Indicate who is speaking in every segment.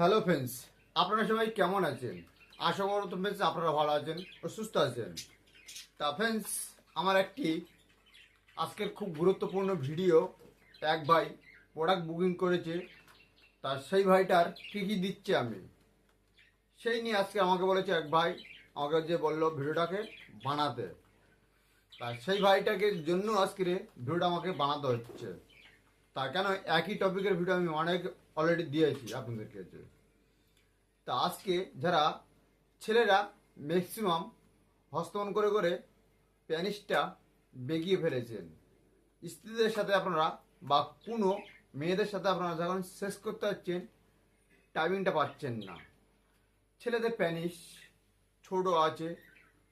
Speaker 1: Hello friends, আপনারা সবাই কেমন আছেন? আশা করো তো ফ্রেন্ডস আপনারা ভালো আছেন ও সুস্থ আছেন। তা ফ্রেন্ডস, আমার একটি আজকের খুব গুরুত্বপূর্ণ ভিডিও, এক ভাই প্রোডাক্ট বুকিং করেছে তার সেই ভাইটার কী কী দিচ্ছে আমি? সেই নিয়ে আজকে আমাকে বলেছে এক ভাই, আমাকে যে বলল ভিডিওটাকে বানাতে। তা সেই ভাইটাকে জন্য আজকে ভিডিওটা আমাকে বানাতে হচ্ছে। তা কেন একই টপিকের ভিডিও আমি অনেক অলরেডি দিয়েছি আপনাদের কাছে তা আজকে যারা ছেলেরা ম্যাক্সিমাম হস্তমন করে করে প্যানিসটা বেগিয়ে ফেলেছেন। স্ত্রীদের সাথে আপনারা বা কোনো মেয়েদের সাথে আপনারা যখন শেষ করতে যাচ্ছেন টাইমিংটা পাচ্ছেন না। ছেলেদের প্যানিস ছোট আছে,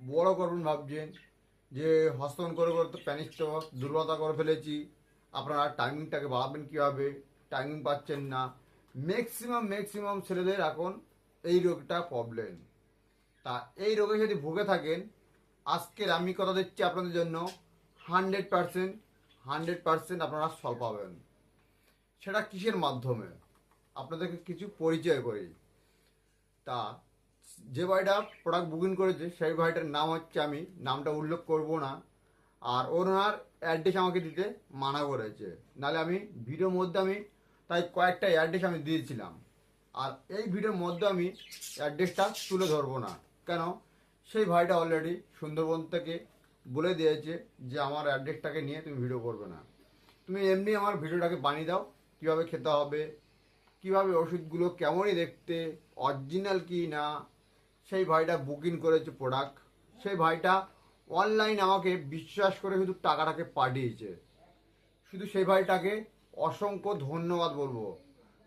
Speaker 1: বড় করবেন ভাবছেন, যে হস্তন করে করে তো প্যানিসটা দুর্বলতা করে ফেলেছি, আপনারা টাইমিংটাকে বাড়াবেন কীভাবে? টাইমিং পাচ্ছেন না। ম্যাক্সিমাম ম্যাক্সিমাম ছেলেদের এখন এই রোগটা প্রবলেম তা এই রোগে যদি ভুগে থাকেন, আজকের আমি কথা দিচ্ছি আপনাদের জন্য হান্ড্রেড পারসেন্ট হান্ড্রেড পারসেন্ট আপনারা ফল পাবেন। সেটা কিসের মাধ্যমে? আপনাদেরকে কিছু পরিচয় করি। তা, যে ভাইটা প্রোডাক্ট বুকিং করেছে, সেই ভাইটার নাম হচ্ছে আমি, নামটা উল্লেখ করব না। আর ওনার অ্যাড্রেস আমাকে দিতে মানা করেছে। নাহলে আমি ভিডিওর মধ্যে আমি তাই কয়েকটা অ্যাড্রেস আমি দিয়েছিলাম। আর এই ভিডিওর মধ্যে আমি অ্যাড্রেসটা তুলে ধরবো না। কেন? সেই ভাইটা অলরেডি সুন্দরবন থেকে বলে দিয়েছে যে, আমার অ্যাড্রেসটাকে নিয়ে তুমি ভিডিও করবে না। তুমি এমনি আমার ভিডিওটাকে বানিয়ে দাও। কীভাবে খেতে হবে? কীভাবে ওষুধগুলো কেমনই দেখতে? অরিজিনাল কি না? সেই ভাইটা বুকিং করেছে প্রোডাক্ট সেই ভাইটা অনলাইন আমাকে বিশ্বাস করে শুধু টাকাটাকে পাঠিয়েছে। শুধু সেই ভাইটাকে অসংখ্য ধন্যবাদ বলব।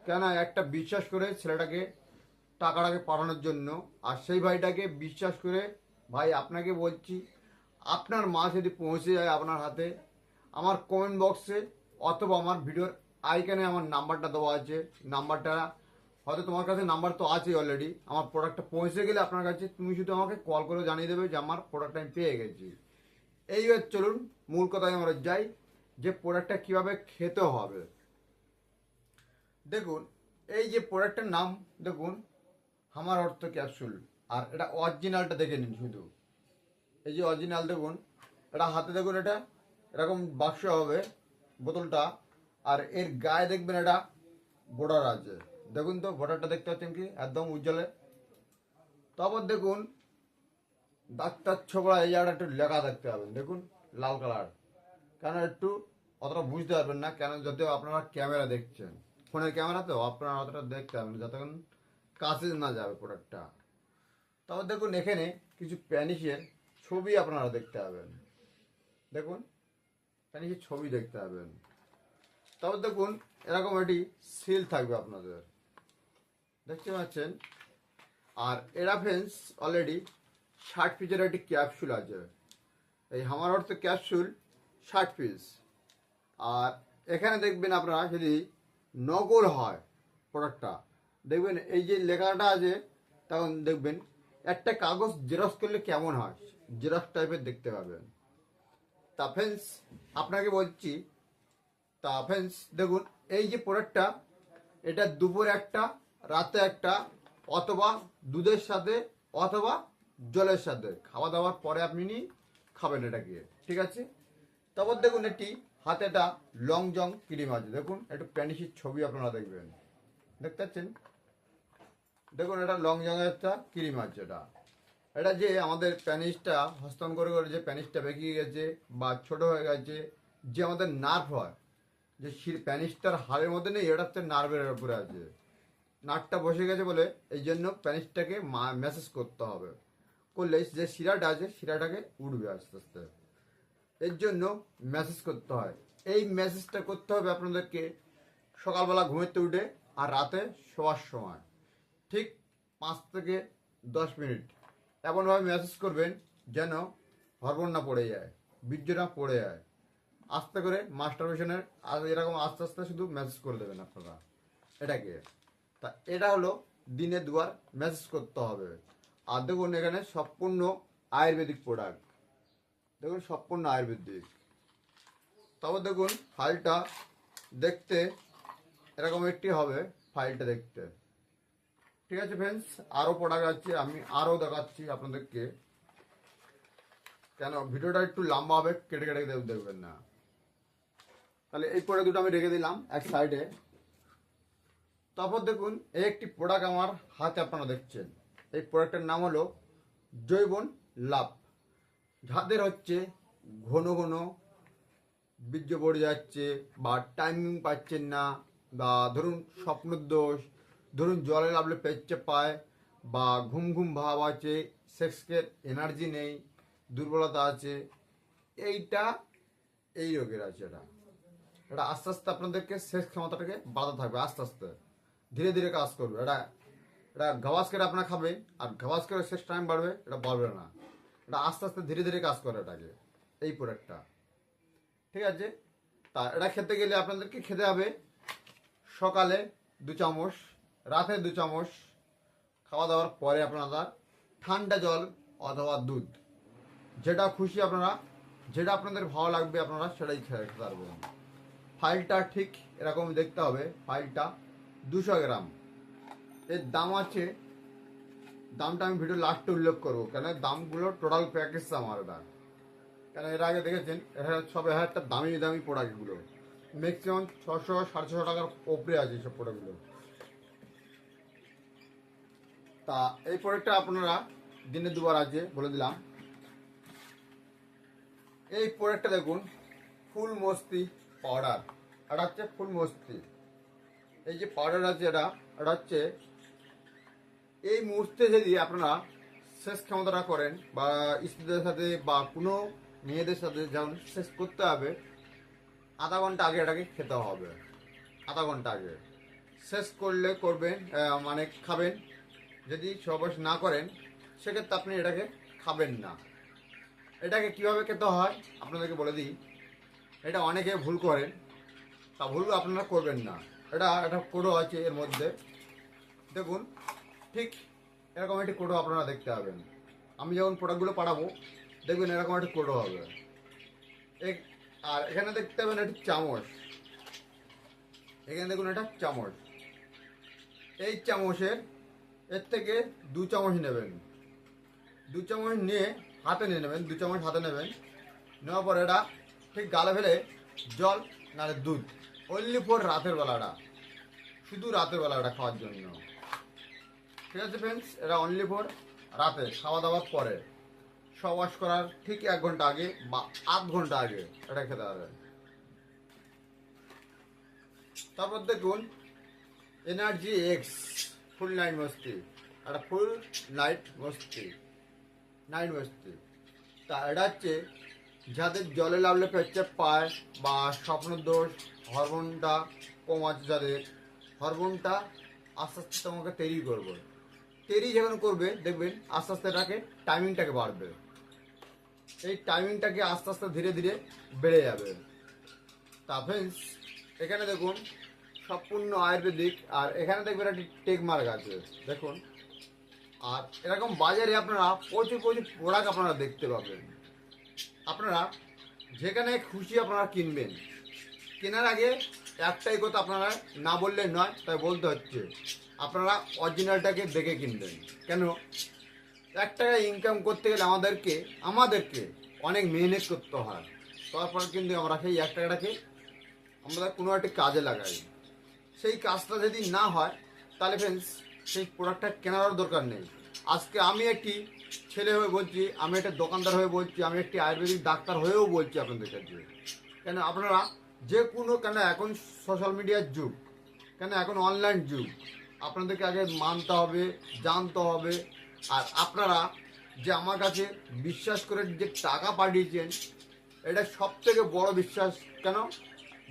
Speaker 1: কেন একটা বিশ্বাস করে ছেলেটাকে, টাকাটাকে পাঠানোর জন্য, আর সেই ভাইটাকে বিশ্বাস করে, ভাই আপনাকে বলছি, আপনার মা যদি পৌঁছে যায় আপনার হাতে, আমার কমেন্ট বক্সে অথবা আমার ভিডিওর আইকানে আমার নাম্বারটা দেওয়া আছে। নাম্বারটা হয়তো তোমার কাছে নাম্বার তো আছে অলরেডি আমার প্রোডাক্টটা পৌঁছে গেলে আপনার কাছে তুমি শুধু আমাকে কল করে জানিয়ে দেবে যে আমার প্রোডাক্টটা আমি পেয়ে গেছি। এইবার চলুন, মূল কথায় আমরা যাই। যে প্রোডাক্টটা কীভাবে খেতে হবে। দেখুন, এই যে প্রোডাক্টের নাম, দেখুন, আমার অর্থ ক্যাপসুল আর এটা অরিজিনালটা দেখে নিন শুধু। এই যে অরিজিনাল দেখুন, এটা হাতে দেখুন এটা, এরকম বাক্স হবে বোতলটা। আর এর গায়ে দেখবেন এটা বর্ডার আছে। দেখুন তো বর্ডারটা দেখতে পাচ্ছেন কি? একদম উজ্জ্বলে। তারপর দেখুন ডাক্তার ছোকরা এই জায়গাটা একটু লেখা দেখতে পাবেন। দেখুন, লাল কালার কেন একটু অতটা বুঝতে পারবেন না কেন যদিও আপনারা ক্যামেরা দেখছেন। ফোনের ক্যামেরা তো আপনারা অতটা দেখতে পাবেন না, যতক্ষণ কাছে না যাবে প্রোডাক্টটা তারপর দেখুন এখানে কিছু প্যানিসের ছবি আপনারা দেখতে পাবেন। দেখুন প্যানিসের ছবি দেখতে পাবেন। তারপর দেখুন এরকম একটি সিল থাকবে আপনাদের। দেখতে পাচ্ছেন? আর এরা ফ্রেন্ডস অলরেডি ষাট পিসের একটি ক্যাপসুল আছে। এই আমার অর্থ ক্যাপসুল ষাট পিস আর এখানে দেখবেন আপনারা যদি নকল হয় প্রোডাক্টটা দেখবেন এই যে লেখাটা আছে, তখন দেখবেন একটা কাগজ জেরক্স করলে কেমন হয়? জেরক্স টাইপের দেখতে পাবেন। তা ফ্রেন্ডস আপনাকে বলছি, তা ফ্রেন্ডস দেখুন, এই যে প্রোডাক্টটা এটা দুপুর একটা, রাতে একটা, অথবা দুধের সাথে, অথবা জলের সাথে। খাওয়া দাওয়ার পরে আপনি খাবেন এটাকে, ঠিক আছে? তারপর দেখুন একটি হাতে একটা লং জং ক্রিম আছে। দেখুন, একটু প্যানিসির ছবি আপনারা দেখবেন। দেখতে পাচ্ছেন? দেখুন, এটা লং জং একটা ক্রিম আছে এটা। এটা যে আমাদের প্যানিসটা হস্তন করে করে যে প্যানিসটা বেঁকিয়ে গেছে বা ছোট হয়ে গেছে, যে আমাদের নার্ভ হয়, যে শির প্যানিসটার হাড়ের মধ্যে নেই, এটা হচ্ছে নার্ভের উপরে আছে। নাটটা বসে গেছে বলে এই জন্য প্যানিসটাকে ম্যাসেজ করতে হবে। করলে যে শিরাটা আছে, শিরাটাকে উঠবে আস্তে আস্তে। এর জন্য মেসেজ করতে হয়। এই মেসেজটা করতে হবে আপনাদেরকে সকালবেলা ঘুমেতে উঠে আর রাতে শোয়ার সময়। ঠিক পাঁচ থেকে দশ মিনিট। এমনভাবে মেসেজ করবেন যেন হরমোন না পড়ে যায় বীর্য না পড়ে যায়। আস্তে করে মাস্টারবেশনের এরকম আস্তে আস্তে শুধু মেসেজ করে দেবেন আপনারা। এটাকে। তা এটা হলো দিনে দুবার মেসেজ করতে হবে। আর দেখুন এখানে সম্পূর্ণ আয়ুর্বেদিক প্রোডাক্ট দেখুন সম্পূর্ণ আয়ুর্বেদিক তারপর দেখুন ফাইলটা দেখতে এরকম একটি হবে ফাইলটা দেখতে। ঠিক আছে ফ্রেন্ডস আরও প্রোডাক্ট আছে, আমি আরও দেখাচ্ছি আপনাদেরকে। কেন? ভিডিওটা একটু লম্বা হবে, কেটে কেটে দেখবেন না। তাহলে এই প্রোডাক্ট দুটো আমি রেখে দিলাম এক সাইডে তারপর দেখুন, এই একটি প্রোডাক্ট আমার হাতে আপনারা দেখছেন। এই প্রোডাক্টের নাম হলো জৈবন লাভ। যাদের হচ্ছে, ঘন ঘন বীর্য পড়ে যাচ্ছে বা টাইমিং পাচ্ছেন না বা ধরুন স্বপ্নের দোষ, ধরুন জলে লাভলে পেচ্ছে পায় বা ঘুম ঘুম ভাব আছে সেক্সের এনার্জি নেই, দুর্বলতা আছে, এইটা এই রোগের আছে এটা। এটা আস্তে আস্তে আপনাদেরকে সেক্স ক্ষমতাটাকে বাধা থাকবে, আস্তে আস্তে। ধীরে ধীরে কাজ করবে। এটা এটা গাওয়াস্কের আপনার খাবে আর গাওয়াস্কের শেষ টাইম বাড়বে, এটা বাড়বে না। এটা আস্তে আস্তে ধীরে ধীরে কাজ করে এটাকে এই প্রোডাক্টটা ঠিক আছে? তা, এটা খেতে গেলে আপনাদেরকে খেতে হবে সকালে দু চামচ, রাতে দু চামচ খাওয়া দাওয়ার পরে আপনারা ঠান্ডা জল অথবা দুধ, যেটা খুশি আপনারা, যেটা আপনাদের ভালো লাগবে আপনারা সেটাই খেতে পারবেন। ফাইলটা ঠিক এরকম দেখতে হবে, ফাইলটা দুশো গ্রাম। এর দাম আছে দামটা আমি ভিডিও লাস্টে উল্লেখ করব। কেন? দামগুলো টোটাল প্যাকেজ আমার এটা কেন? এর আগে দেখেছেন? সব একটা দামি দামি প্রোডাক্টগুলো ম্যাক্সিমাম ছশো সাড়ে ছশো টাকার ওপরে আছে সব প্রোডাক্টগুলো তা, এই প্রোডাক্টটা আপনারা দিনে দুবার আছে, বলে দিলাম। এই প্রোডাক্টটা দেখুন, ফুল মস্তি পাউডার এটা হচ্ছে ফুল মস্তি। এই যে পাউডার আছে এটা এটা হচ্ছে এই মুহূর্তে যদি আপনারা শেষ ক্ষমতাটা করেন বা স্ত্রীদের সাথে বা কোনো মেয়েদের সাথে যেমন শেষ করতে হবে, আধা ঘণ্টা আগে এটাকে খেতে হবে। আধা ঘণ্টা আগে। শেষ করলে করবেন মানে খাবেন। যদি সবাস না করেন, সেক্ষেত্রে আপনি এটাকে খাবেন না। এটাকে কীভাবে খেতে হয় আপনাদেরকে বলে দিই। এটা অনেকে ভুল করেন। তা ভুল আপনারা করবেন না। এটা একটা কোডো আছে এর মধ্যে। দেখুন ঠিক এরকম একটি কোডো আপনারা দেখতে পাবেন। আমি যখন প্রোডাক্টগুলো পাঠাবো, দেখবেন এরকম একটি কোডো হবে। আর এখানে দেখতে পাবেন একটি চামচ। এখানে দেখুন এটা চামচ। এই চামচের, এর থেকে দু চামচ নেবেন। দু চামচ নিয়ে হাতে নিয়ে নেবেন, দু চামচ হাতে নেবেন। নেওয়ার পর এটা ঠিক গালে ফেলে জল, নাহলে দুধ। অনলি ফর রাতের বেলাটা। শুধু রাতের বেলাটা খাওয়ার জন্য। ঠিক আছে ফ্রেন্ডস এটা অনলি ফর রাতে খাওয়া দাওয়ার পরে সবাস করার ঠিক এক ঘণ্টা আগে বা আধ ঘণ্টা আগে এটা খেতে হবে। তারপর দেখুন এনার্জি এক্স ফুল নাইট মস্তি। একটা ফুল নাইট মস্তি। নাইট মস্তি। তা এটা হচ্ছে, যাদের জলে লাভলে পেচ্ছে পায় বা স্বপ্ন দোষ হরমোনটা কম আছে যাদের হরমোনটা আস্তে আস্তে তোমাকে তৈরি করবে। তৈরি যখন করবে, দেখবেন আস্তে আস্তে এটাকে টাইমিংটাকে বাড়বে। এই টাইমিংটাকে আস্তে আস্তে ধীরে ধীরে বেড়ে যাবে। তা ফ্রেন্ডস এখানে দেখুন সম্পূর্ণ আয়ুর্বেদিক, আর এখানে দেখবেন একটি টেক মার্ক আছে। দেখুন, আর এরকম বাজারে আপনারা প্রচুর প্রচুর প্রোডাক্ট আপনারা দেখতে পাবেন। আপনারা যেখানে খুশি আপনারা কিনবেন। কেনার আগে একটাই কথা আপনারা না বললে নয়, তাই বলতে হচ্ছে। আপনারা অরিজিনালটাকে দেখে কিনবেন। কেন? এক টাকা ইনকাম করতে গেলে আমাদেরকে আমাদেরকে অনেক মেহনত করতে হয়। তারপর কিন্তু আমরা সেই এক টাকাটাকে আমরা কোনো একটা কাজে লাগাই। সেই কাজটা যদি না হয়, তাহলে ফ্রেন্ডস সেই প্রোডাক্টটা কেনারও দরকার নেই। আজকে আমি একটি ছেলে হয়ে বলছি, আমি একটা দোকানদার হয়ে বলছি, আমি একটি আয়ুর্বেদিক ডাক্তার হয়েও বলছি আপনাদের কাছে। কেন? আপনারা যে কোনো, কেন এখন সোশ্যাল মিডিয়ার যুগ, কেন এখন অনলাইন যুগ আপনাদেরকে আগে মানতে হবে, জানতে হবে। আর আপনারা যে আমার কাছে বিশ্বাস করে যে টাকা পাঠিয়েছেন, এটা সব থেকে বড় বিশ্বাস। কেন?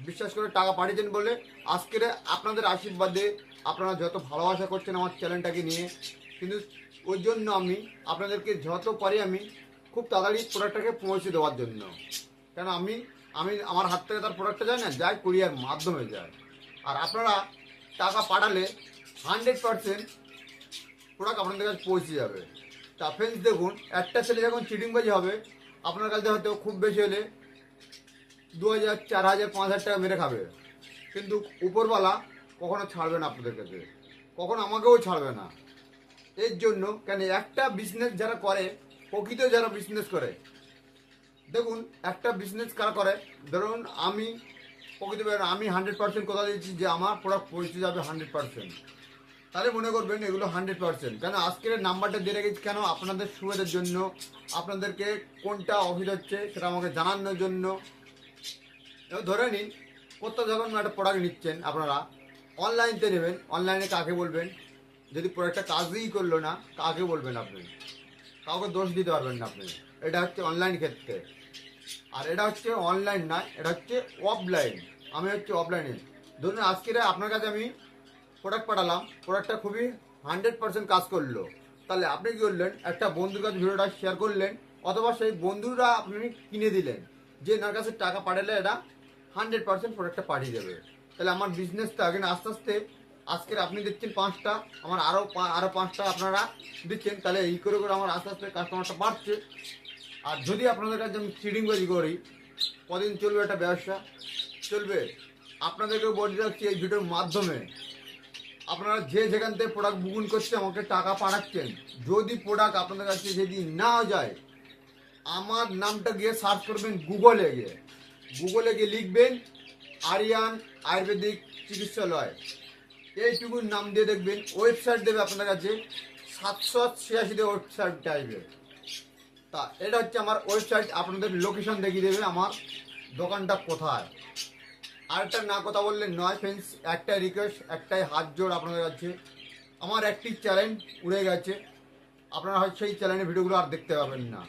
Speaker 1: বিশ্বাস করে টাকা পাঠিয়েছেন বলে আজকের আপনাদের আশীর্বাদে আপনারা যত ভালোবাসা করছেন আমার চ্যানেলটাকে নিয়ে, কিন্তু ওই জন্য আমি আপনাদেরকে যত পারি আমি খুব তাড়াতাড়ি প্রোডাক্টটাকে পৌঁছে দেওয়ার জন্য। কেন? আমি আমি আমার হাত থেকে তার প্রোডাক্টটা যায় না, যায় কুরিয়ার মাধ্যমে যায়। আর আপনারা টাকা পাঠালে হান্ড্রেড পারসেন্ট প্রোডাক্ট আপনাদের কাছে পৌঁছে যাবে। তা ফ্রেন্ডস দেখুন, একটা ছেলে যখন চিটিংবাজি হবে, আপনার কাছে হয়তো খুব বেশি হলে দু হাজার চার হাজার পাঁচ হাজার টাকা মেরে খাবে। কিন্তু উপরওয়ালা কখনো ছাড়বে না আপনাদের কাছে। কখনো আমাকেও ছাড়বে না। এর জন্য কেন একটা বিজনেস যারা করে, প্রকৃত যারা বিজনেস করে, দেখুন, একটা বিজনেস কারা করে? ধরুন, আমি প্রকৃত আমি হান্ড্রেড পার্সেন্ট কথা দিচ্ছি যে আমার প্রোডাক্ট পৌঁছে যাবে হান্ড্রেড পার্সেন্ট তাহলে মনে করবেন এগুলো হান্ড্রেড পার্সেন্ট কেন? আজকের নাম্বারটা দিয়ে রেখেছি। কেন? আপনাদের সুবিধার জন্য। আপনাদেরকে কোনটা অফিস হচ্ছে সেটা আমাকে জানানোর জন্য। ধরে নিন, কোথাও যখন একটা প্রোডাক্ট নিচ্ছেন আপনারা অনলাইনতে নেবেন। অনলাইনে কাকে বলবেন? যদি প্রোডাক্টটা কাজই করল না, কাকে বলবেন আপনি? কাউকে দোষ দিতে পারবেন না আপনি। এটা হচ্ছে অনলাইন ক্ষেত্রে। আর এটা হচ্ছে অনলাইন না এটা হচ্ছে অফলাইন আমি হচ্ছে অফলাইনে ধরুন আজকে আপনার কাছে আমি প্রোডাক্ট পাঠালাম প্রোডাক্টটা খুবই হান্ড্রেড পার্সেন্ট কাজ করল। তাহলে আপনি কি করলেন? একটা বন্ধুর কাছে ভিডিওটা শেয়ার করলেন, অথবা সেই বন্ধুরা আপনি কিনে দিলেন, যে এনার কাছে টাকা পাঠালে এটা হান্ড্রেড পার্সেন্ট প্রোডাক্টটা পাঠিয়ে দেবে। তাহলে আমার বিজনেসটা আগে আস্তে আস্তে, আজকের আপনি দিচ্ছেন পাঁচটা, আমার আরও আরও পাঁচটা আপনারা দিচ্ছেন, তাহলে এই করে করে আমার আস্তে আস্তে কাস্টমারটা বাড়ছে। আর যদি আপনাদের কাছে আমি চিডিংবাজি করি, কদিন চলবে একটা ব্যবসা? চলবে। আপনাদেরকে বলে রাখছি এই ভিডিওর মাধ্যমে। আপনারা যে যেখান থেকে প্রোডাক্ট বুকিং করছে আমাকে টাকা পাঠাচ্ছেন। যদি প্রোডাক্ট আপনাদের কাছে যদি না যায়, আমার নামটা গিয়ে সার্চ করবেন গুগলে গিয়ে। গুগলে গিয়ে লিখবেন আরিয়ান আয়ুর্বেদিক চিকিৎসালয় এইটুকুর নাম দিয়ে দেখবেন ওয়েবসাইট দেবে আপনাদের কাছে, সাতশো ছিয়াশিতে ওয়েবসাইট টাইপের তা, এটা হচ্ছে আমার ওয়েবসাইট আপনাদের লোকেশন দেখিয়ে দেবে আমার দোকানটা কোথায়। আরেকটা না কথা বললে নয় ফ্রেন্ডস একটাই রিকোয়েস্ট একটাই হাত জোড় আপনাদের কাছে। আমার একটি চ্যালেঞ্জ উড়ে গেছে। আপনারা হয়তো সেই চ্যানেলের ভিডিওগুলো আর দেখতে পাবেন না।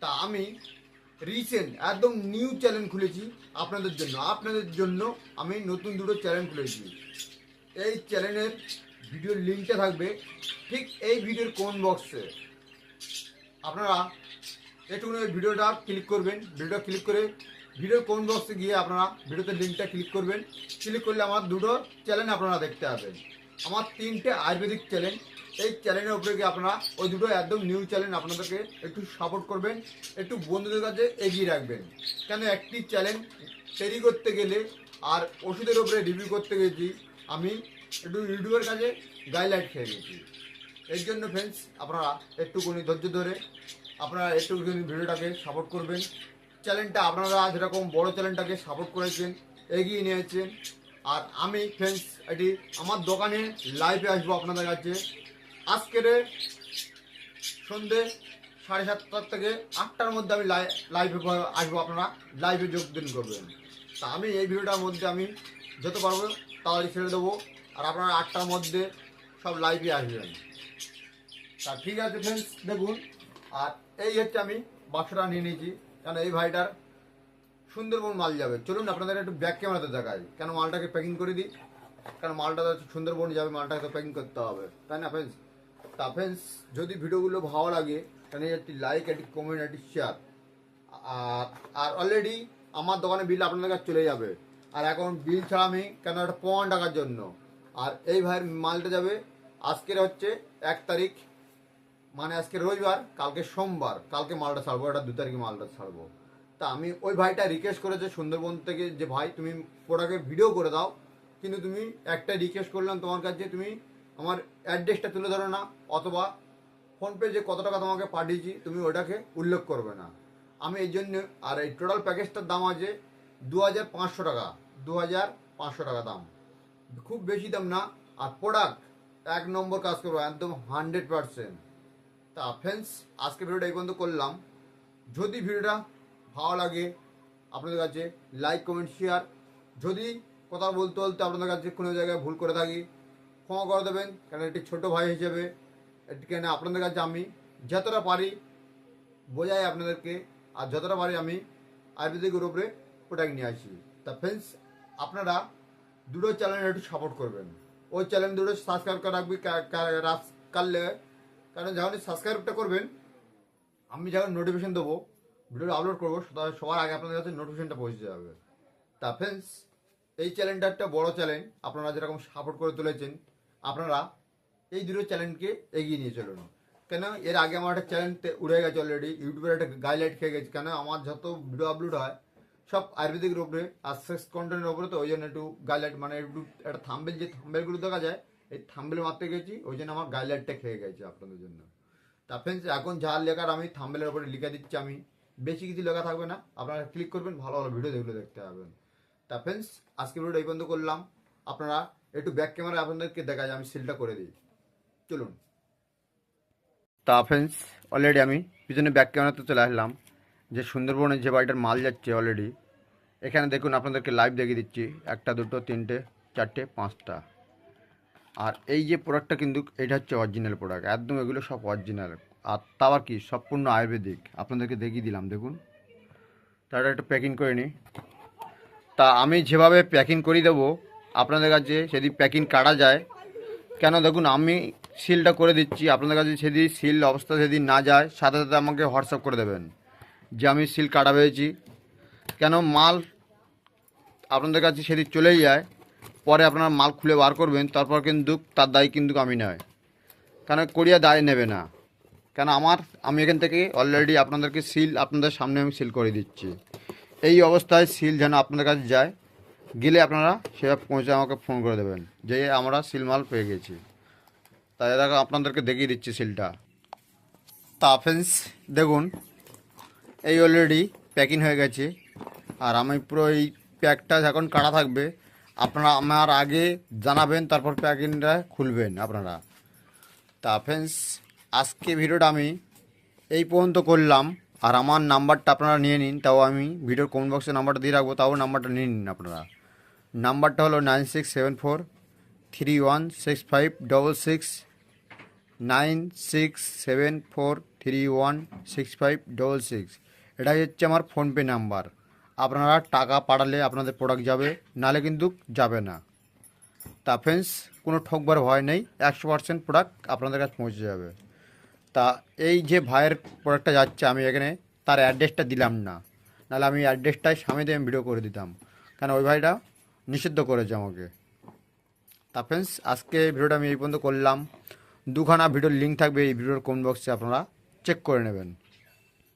Speaker 1: তা আমি রিসেন্ট একদম নিউ চ্যানেল খুলেছি আপনাদের জন্য। আপনাদের জন্য আমি নতুন দুটো চ্যানেল খুলেছি। এই চ্যানেলের ভিডিওর লিঙ্কটা থাকবে ঠিক এই ভিডিওর কোন বক্সে আপনারা ওই ভিডিওটা ক্লিক করবেন। ভিডিওটা ক্লিক করে ভিডিওর কোন বক্সে গিয়ে আপনারা ভিডিওতে লিঙ্কটা ক্লিক করবেন। ক্লিক করলে আমার দুটো চ্যানেল আপনারা দেখতে পাবেন। আমার তিনটে আয়ুর্বেদিক চ্যানেল এই চ্যানেলের উপরে গিয়ে আপনারা ওই দুটো একদম নিউ চ্যানেল আপনাদেরকে একটু সাপোর্ট করবেন, একটু বন্ধুদের কাছে এগিয়ে রাখবেন। কেন একটি চ্যানেল তৈরি করতে গেলে আর ওষুধের উপরে রিভিউ করতে গেছি, আমি একটু ইউটিউবের কাছে গাইডলাইন খেয়ে গেছি। এর জন্য ফ্রেন্ডস আপনারা একটুখানি ধৈর্য ধরে, আপনারা একটুখানি ভিডিওটাকে সাপোর্ট করবেন। চ্যানেলটা আপনারা যেরকম বড় চ্যানেলটাকে সাপোর্ট করেছেন, এগিয়ে নিয়েছেন। আর আমি ফ্রেন্ডস এটি আমার দোকানে লাইভে আসব আপনাদের কাছে। আজকের সন্ধে সাড়ে সাতটার থেকে আটটার মধ্যে আমি লাইভে আসব আপনারা। লাইভে যোগদান করবেন। তা আমি এই ভিডিওটার মধ্যে আমি যত পারব তাড়াতাড়ি ছেড়ে দেবো। আর আপনারা আটটার মধ্যে সব লাইভে আসবেন। তা ঠিক আছে ফ্রেন্ডস দেখুন। আর এই হচ্ছে আমি বাক্সটা নিয়ে নিয়েছি। কেন এই ভাইটার সুন্দরবন মাল যাবে? চলুন আপনাদের একটু ব্যাক ক্যামেরাতে দেখাই। কেন মালটাকে প্যাকিং করে দিই? কারণ মালটা তো সুন্দরবন যাবে মালটাকে তো প্যাকিং করতে হবে। তাই না ফ্রেন্ডস তা ফ্রেন্ডস যদি ভিডিওগুলো ভালো লাগে, তাহলে একটি লাইক একটি কমেন্ট একটি শেয়ার আর আর অলরেডি আমার দোকানে বিল আপনাদের কাছে চলে যাবে। আর এখন বিল ছাড়া আমি কেন একটা প্রমাণ টাকার জন্য? আর এই ভাইয়ের মালটা যাবে, আজকের হচ্ছে এক তারিখ মানে আজকে রবিবার, কালকে সোমবার, কালকে মালটা ছাড়বো, এটা দু তারিখে মালটা ছাড়বো। তা আমি ওই ভাইটা রিকোয়েস্ট করেছে সুন্দরবন থেকে যে, ভাই, তুমি প্রোডাক্টের ভিডিও করে দাও, কিন্তু তুমি একটা রিকোয়েস্ট করলাম তোমার কাছে, তুমি আমার অ্যাড্রেসটা তুলে ধরো না, অথবা ফোনপে যে কত টাকা তোমাকে পাঠিয়েছি, তুমি ওটাকে উল্লেখ করবে না। আমি এই জন্য, আর এই টোটাল প্যাকেজটার দাম আছে দু হাজার পাঁচশো টাকা দু হাজার পাঁচশো টাকা দাম। খুব বেশি দাম না, আর প্রোডাক্ট এক নম্বর কাজ করব, একদম হান্ড্রেড পারসেন্ট তা ফ্রেন্ডস আজকে ভিডিওটা এই পর্যন্ত করলাম। যদি ভিডিওটা ভালো লাগে আপনাদের কাছে লাইক কমেন্ট শেয়ার যদি কথা বলতে বলতে আপনাদের কাছে কোনো জায়গায় ভুল করে থাকি, ক্ষমা করে দেবেন কেন একটি ছোটো ভাই হিসেবে, এটি কেন আপনাদের কাছে আমি যতটা পারি বোঝাই আপনাদেরকে, আর যতটা পারি আমি আয়ুর্বেদিকের উপরে প্রোডাক্ট নিয়ে আসি। তা ফ্রেন্ডস আপনারা দুটো চ্যানেল একটু সাপোর্ট করবেন। ওই চ্যানেল দুটো সাবস্ক্রাইব করে রাখবি কারলে কারণ যখন সাবস্ক্রাইবটা করবেন, আমি যখন নোটিফিকেশন দেবো ভিডিও আপলোড করব সবার- আগে আপনাদের কাছে নোটিফিকেশনটা পৌঁছে যাবে। তা ফ্রেন্ডস এই চ্যানেলটা একটা বড় চ্যানেল আপনারা যেরকম সাপোর্ট করে তুলেছেন, আপনারা এই দুটো চ্যানেলকে এগিয়ে নিয়ে চলুন। কেন? এর আগে আমার একটা চ্যানেল উড়ে গেছে অলরেডি ইউটিউবের একটা গাইডলাইট খেয়ে গেছে। কেন? আমার যত ভিডিও আপলোড হয়, সব আয়ুর্বেদিকের উপরে, আর সেক্স কন্টেন্টের উপরে তো ওই জন্য একটু গাইডলাইট মানে একটু একটা থাম্বেল যে থাম্বেলগুলো দেখা যায় এই থাম্বেল মারতে গেছি, ওই জন্য আমার গাইলাইটটা খেয়ে গেছে আপনাদের জন্য। তা ফ্রেন্ডস এখন যা লেখার আমি থাম্বেলের উপরে লিখে দিচ্ছি আমি। বেশি কিছু লেখা থাকবে না, আপনারা ক্লিক করবেন, ভালো ভালো ভিডিও যেগুলো দেখতে পাবেন। তা ফ্রেন্ডস আজকে ভিডিওটা এই পর্যন্ত করলাম। আপনারা একটু ব্যাক ক্যামেরা আপনাদেরকে দেখা যায় আমি সিলটা করে দিই। চলুন। তা ফ্রেন্ডস অলরেডি আমি পিছনে ব্যাক ক্যামেরাতে চলে আসলাম, যে সুন্দরবনের যে বাড়িটার মাল যাচ্ছে অলরেডি এখানে দেখুন, আপনাদেরকে লাইভ দেখিয়ে দিচ্ছি, একটা, দুটো, তিনটে, চারটে, পাঁচটা। আর এই যে প্রোডাক্টটা কিন্তু এটা হচ্ছে অরিজিনাল প্রোডাক্ট একদম এগুলো সব অরিজিনাল আর তাও আর কি? সম্পূর্ণ আয়ুর্বেদিক। আপনাদেরকে দেখিয়ে দিলাম, দেখুন। তারা একটু প্যাকিং করে নিই। তা আমি যেভাবে প্যাকিং করে দেবো, আপনাদের কাছে যদি প্যাকিং কাটা যায়, কেন দেখুন, আমি সিলটা করে দিচ্ছি, আপনাদের কাছে সেদিন সিল অবস্থা সেদিন না যায়, সাথে সাথে আমাকে হোয়াটসঅ্যাপ করে দেবেন যে আমি সিল কাটা পেয়েছি। কেন মাল আপনাদের কাছে সেদিন চলেই যায় পরে আপনারা মাল খুলে বার করবেন, তারপর কিন্তু তার দায় কিন্তু আমি নয় কেন কোরিয়া দায় নেবে না? কেন আমার, আমি এখান থেকে অলরেডি আপনাদেরকে সিল আপনাদের সামনে আমি সিল করে দিচ্ছি। এই অবস্থায় সিল যেন আপনাদের কাছে যায়, গেলে আপনারা সেটা পৌঁছে আমাকে ফোন করে দেবেন, যে আমরা সিল মাল পেয়ে গেছি। তাই দেখো, আপনাদেরকে দেখিয়ে দিচ্ছি সিলটা তা ফ্রেন্ডস দেখুন, এই অলরেডি প্যাকিং হয়ে গেছে। আর আমি পুরো এই প্যাকটা এখন কাটা থাকবে। আপনারা আমার আগে জানাবেন, তারপর প্যাকিংটা খুলবেন আপনারা। তা ফ্রেন্ডস আজকে ভিডিওটা আমি এই পর্যন্ত করলাম। আর আমার নাম্বারটা আপনারা নিয়ে নিন, তাও আমি ভিডিওর কমেন্ট বক্সে নাম্বারটা দিয়ে রাখব, তাও নাম্বারটা নিয়ে নিন আপনারা। নাম্বারটা হলো nine six seven four three one six five double six, nine six seven four three one six five double six. এটাই হচ্ছে আমার ফোনপে নাম্বার। আপনারা টাকা পাঠালে আপনাদের প্রোডাক্ট যাবে, নালে কিন্তু যাবে না। তা ফ্রেন্ডস কোনো ঠকবার ভয় নেই, একশো পার্সেন্ট প্রোডাক্ট আপনাদের কাছে পৌঁছে যাবে। তা এই যে ভাইয়ের প্রোডাক্টটা যাচ্ছে আমি এখানে, তার অ্যাড্রেসটা দিলাম না। নাহলে আমি অ্যাড্রেসটাই সামনে দিয়ে আমি ভিডিও করে দিতাম। কেন ওই ভাইটা নিষিদ্ধ করেছে আমাকে। তা ফ্রেন্ডস আজকে ভিডিওটা আমি এই পর্যন্ত করলাম। দুখানা ভিডিওর লিঙ্ক থাকবে এই ভিডিওর কমেন্ট বক্সে আপনারা চেক করে নেবেন।